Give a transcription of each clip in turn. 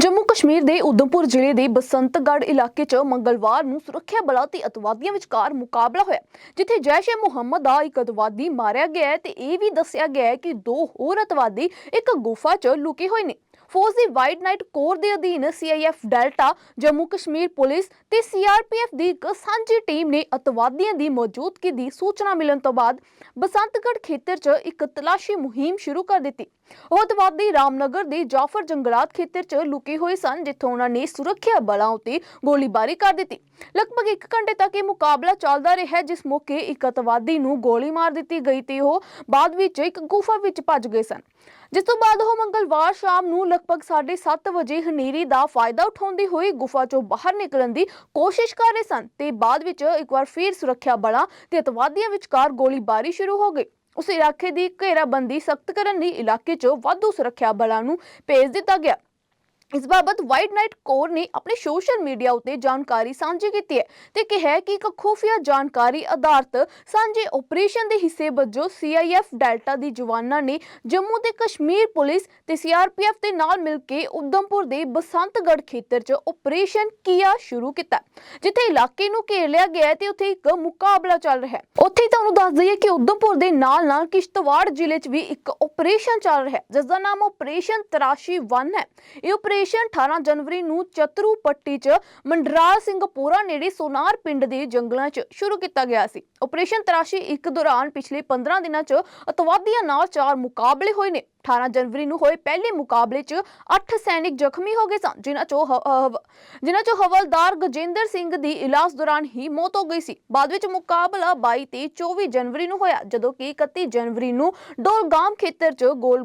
ਜੰਮੂ ਕਸ਼ਮੀਰ ਦੇ ਉਧਮਪੁਰ ਜ਼ਿਲ੍ਹੇ ਦੇ ਬਸੰਤਗੜ੍ਹ ਇਲਾਕੇ 'ਚ ਮੰਗਲਵਾਰ ਨੂੰ ਸੁਰੱਖਿਆ ਬਲਾਂ ਤੇ ਅਤਵਾਦੀਆਂ ਵਿਚਕਾਰ ਮੁਕਾਬਲਾ ਹੋਇਆ, ਜਿੱਥੇ ਜੈਸ਼-ਏ-ਮੁਹੰਮਦ ਦਾ ਇੱਕ ਅਤਵਾਦੀ ਮਾਰਿਆ ਗਿਆ ਤੇ ਇਹ ਵੀ ਦੱਸਿਆ ਗਿਆ ਹੈ ਕਿ ਦੋ ਹੋਰ ਅਤਵਾਦੀ ਇੱਕ ਗੁਫਾ 'ਚ ਲੁਕੇ ਹੋਏ ਨੇ। ਫੌਜ ਦੀ ਵਾਈਟ ਨਾਈਟ ਕੋਰ ਦੇ ਅਧੀਨ CIF delta, Jammu Kashmir police ਤੇ ਸੀਆਰਪੀਐਫ ਦੀ ਇੱਕ ਸਾਂਝੀ ਟੀਮ ਨੇ ਅਤਵਾਦੀਆਂ ਦੀ ਮੌਜੂਦਗੀ ਦੀ ਸੂਚਨਾ ਮਿਲਣ ਤੋਂ ਬਾਅਦ ਬਸੰਤਗੜ੍ਹ ਖੇਤਰ 'ਚ ਇੱਕ ਤਲਾਸ਼ੀ ਮੁਹਿੰਮ ਸ਼ੁਰੂ ਕਰ ਦਿੱਤੀ। ਉਹ ਅਤਵਾਦੀ ਰਾਮਨਗਰ ਦੇ ਜਾਫਰ ਜੰਗਲਾਤ ਖੇਤਰ 'ਚ ਲੁਕੇ ਹੋਏ ਸਨ, ਜਿੱਥੋਂ ਉਹਨਾਂ ਨੇ ਸੁਰੱਖਿਆ ਬਲਾਂ ਉੱਤੇ ਗੋਲੀਬਾਰੀ ਕਰ ਦਿੱਤੀ। ਲਗਭਗ 1 ਘੰਟੇ ਤੱਕ ਇਹ ਮੁਕਾਬਲਾ ਚੱਲਦਾ ਰਿਹਾ, ਜਿਸ ਮੌਕੇ ਇੱਕ ਅਤਵਾਦੀ ਨੂੰ ਗੋਲੀ ਮਾਰ ਦਿੱਤੀ ਗਈ ਤੇ ਉਹ ਬਾਅਦ ਵਿੱਚ ਇੱਕ ਗੁਫਾ ਵਿੱਚ ਭੱਜ ਗਏ ਸਨ। ਜਿਸ ਤੋਂ ਬਾਅਦ ਉਹ ਮੰਗਲਵਾਰ ਸ਼ਾਮ ਨੂੰ ਲਗਭਗ 7:30 ਵਜੇ ਹਨੇਰੀ ਦਾ ਫਾਇਦਾ ਉਠਾਉਂਦੇ ਹੋਏ ਗੁਫਾ ਚੋਂ ਬਾਹਰ ਨਿਕਲਣ ਦੀ ਕੋਸ਼ਿਸ਼ ਕਰ ਰਹੇ ਸਨ ਤੇ ਬਾਅਦ ਵਿੱਚ ਇੱਕ ਵਾਰ ਫਿਰ ਸੁਰੱਖਿਆ ਬਲਾਂ ਤੇ ਅਤਵਾਦੀਆਂ ਵਿਚਕਾਰ ਗੋਲੀਬਾਰੀ ਸ਼ੁਰੂ ਹੋ ਗਈ। ਉਸ ਇਲਾਕੇ ਦੀ ਘੇਰਾਬੰਦੀ ਸਖਤ ਕਰਨ ਲਈ ਇਲਾਕੇ 'ਚ ਵਾਧੂ ਸੁਰੱਖਿਆ ਬਲਾਂ ਨੂੰ ਭੇਜ ਦਿੱਤਾ ਗਿਆ। ਇਸ ਬਾਬਤ ਵਾਈਟ ਨਾਈਟ ਕੋਰ ਨੇ ਆਪਣੇ ਸੋਸ਼ਲ ਮੀਡੀਆ ਉਤੇ ਜਾਣਕਾਰੀ ਸਾਂਝੀ ਕੀਤੀ ਹੈ ਤੇ ਕਿਹਾ ਕਿ ਇੱਕ ਖੁਫੀਆ ਜਾਣਕਾਰੀ ਆਧਾਰਿਤ ਸਾਂਝੇ ਆਪਰੇਸ਼ਨ ਦੇ ਹਿੱਸੇ ਵਜੋਂ ਸੀਆਈਐਫ ਡੈਲਟਾ ਦੀ ਜਵਾਨਾਂ ਨੇ ਜੰਮੂ ਤੇ ਕਸ਼ਮੀਰ ਪੁਲਿਸ ਤੇ ਸੀਆਰਪੀਐਫ ਦੇ ਨਾਲ ਮਿਲ ਕੇ ਉਧਮਪੁਰ ਦੇ ਬਸੰਤਗੜ੍ਹ ਖੇਤਰ 'ਚ ਆਪਰੇਸ਼ਨ ਕੀਆ ਸ਼ੁਰੂ ਕੀਤਾ। ਜਿੱਥੇ ਇਲਾਕੇ ਨੂੰ ਘੇਰ ਲਿਆ ਗਿਆ ਤੇ ਉੱਥੇ ਇੱਕ ਮੁਕਾਬਲਾ ਚੱਲ ਰਿਹਾ ਹੈ। ਉੱਥੇ ਤੁਹਾਨੂੰ ਦੱਸ ਦਈਏ ਕਿ ਉਧਮਪੁਰ ਦੇ ਨਾਲ ਨਾਲ ਕਿਸ਼ਤਵਾੜ ਜ਼ਿਲ੍ਹੇ 'ਚ ਵੀ ਇੱਕ ਆਪਰੇਸ਼ਨ ਚੱਲ ਰਿਹਾ ਹੈ ਜਿਸ ਦਾ ਨਾਮ ਆਪਰੇਸ਼ਨ ਤਰਾਸ਼ੀ 1 ਹੈ। ਇਹ ਆਪਰੇਸ਼ਨ 18 ਜਨਵਰੀ ਨੂੰ ਚਤਰੂ ਪੱਟੀ 'ਚ ਮੰਡਰਾਲ ਸਿੰਘਪੁਰਾ ਨੇੜੇ ਸੋਨਾਰ ਪਿੰਡ ਦੇ ਜੰਗਲਾਂ 'ਚ ਸ਼ੁਰੂ ਕੀਤਾ ਗਿਆ ਸੀ। ਆਪਰੇਸ਼ਨ ਤਰਾਸ਼ੀ ਇੱਕ ਦੌਰਾਨ ਪਿਛਲੇ 15 ਦਿਨਾਂ 'ਚ ਅਤਵਾਦੀਆਂ ਨਾਲ ਚਾਰ ਮੁਕਾਬਲੇ ਹੋਏ ਨੇ। 18 ਜਨਵਰੀ ਨੂੰ ਹੋਏ ਪਹਿਲੇ ਮੁਕਾਬਲੇ 'ਚ 8 ਸੈਨਿਕ ਜ਼ਖਮੀ ਹੋ ਗਏ ਸਨ, ਜਿਨ੍ਹਾਂ 'ਚੋਂ ਜਿਨ੍ਹਾਂ 'ਚੋਂ ਹਵਲਦਾਰ ਗਜੇਂਦਰ ਸਿੰਘ ਦੀ ਇਲਾਜ ਦੌਰਾਨ ਹੀ ਮੌਤ ਹੋ ਗਈ ਸੀ। ਬਾਅਦ ਵਿੱਚ ਮੁਕਾਬਲਾ 22 ਤੇ 24 ਜਨਵਰੀ ਨੂੰ ਹੋਇਆ, ਜਦੋਂ ਕਿ 31 ਜਨਵਰੀ ਨੂੰ ਡੋਲਗਾਮ ਖੇਤਰ 'ਚ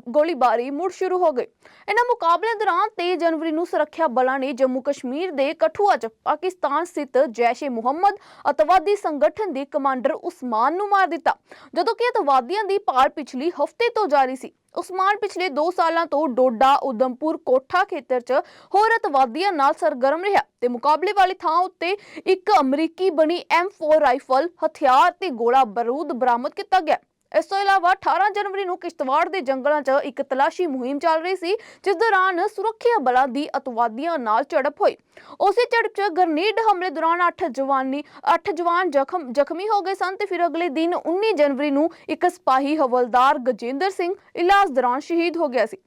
ਗੋਲੀਬਾਰੀ ਮੁੜ ਸ਼ੁਰੂ ਹੋ ਗਈ। ਇਹਨਾਂ ਮੁਕਾਬਲਿਆਂ ਦੌਰਾਨ 23 ਜਨਵਰੀ ਨੂੰ ਸੁਰੱਖਿਆ ਬਲਾਂ ਨੇ ਜੰਮੂ ਕਸ਼ਮੀਰ ਦੇ ਕਠੂਆ 'ਚ ਪਾਕਿਸਤਾਨ ਸਥਿਤ ਜੈਸ਼-ਏ-ਮੁਹੰਮਦ ਅਤਵਾਦੀ ਸੰਗਠਨ ਦੇ ਕਮਾਂਡਰ ਉਸਮਾਨ ਨੂੰ ਮਾਰ ਦਿੱਤਾ, ਜਦੋਂ ਕਿ ਅਤਵਾਦੀਆਂ ਦੀ ਭਾਲ ਪਿਛਲੀ ਹਫ਼ਤੇ ਤੋਂ ਜਾਰੀ ਸੀ। ਉਸਮਾਨ ਪਿਛਲੇ 2 ਸਾਲਾਂ ਤੋਂ ਡੋਡਾ, ਉਦਮਪੁਰ, ਕੋਠਾ ਖੇਤਰ 'ਚ ਹੋਰ ਅਤਵਾਦੀਆਂ ਨਾਲ ਸਰਗਰਮ ਰਿਹਾ ਤੇ ਮੁਕਾਬਲੇ ਵਾਲੀ ਥਾਂ ਉੱਤੇ ਇੱਕ ਅਮਰੀਕੀ ਬਣੀ M4 ਰਾਈਫਲ ਹਥਿਆਰ ਤੇ ਗੋਲਾ ਬਾਰੂਦ ਬਰਾਮਦ ਕੀਤਾ ਗਿਆ। ਇਸ ਤੋਂ ਇਲਾਵਾ 18 ਜਨਵਰੀ ਨੂੰ ਕਿਸ਼ਤਵਾੜ ਦੇ ਜੰਗਲਾਂ 'ਚ ਇੱਕ ਤਲਾਸ਼ੀ ਮੁਹਿੰਮ ਚੱਲ ਰਹੀ ਸੀ, ਜਿਸ ਦੌਰਾਨ ਸੁਰੱਖਿਆ ਬਲਾਂ ਦੀ ਅਤਵਾਦੀਆਂ ਨਾਲ ਝੜਪ ਹੋਈ। ਉਸੇ ਝੜਪ 'ਚ ਗ੍ਰਨੇਡ ਹਮਲੇ ਦੌਰਾਨ 8 ਜਵਾਨੀ 8 ਜਵਾਨ ਜ਼ਖਮ, ਜ਼ਖਮੀ ਹੋ ਗਏ ਸਨ ਤੇ ਫਿਰ ਅਗਲੇ ਦਿਨ 19 ਜਨਵਰੀ ਨੂੰ ਇੱਕ ਸਿਪਾਹੀ ਹਵਲਦਾਰ ਗਜੇਂਦਰ ਸਿੰਘ ਇਲਾਜ ਦੌਰਾਨ ਸ਼ਹੀਦ ਹੋ ਗਿਆ ਸੀ।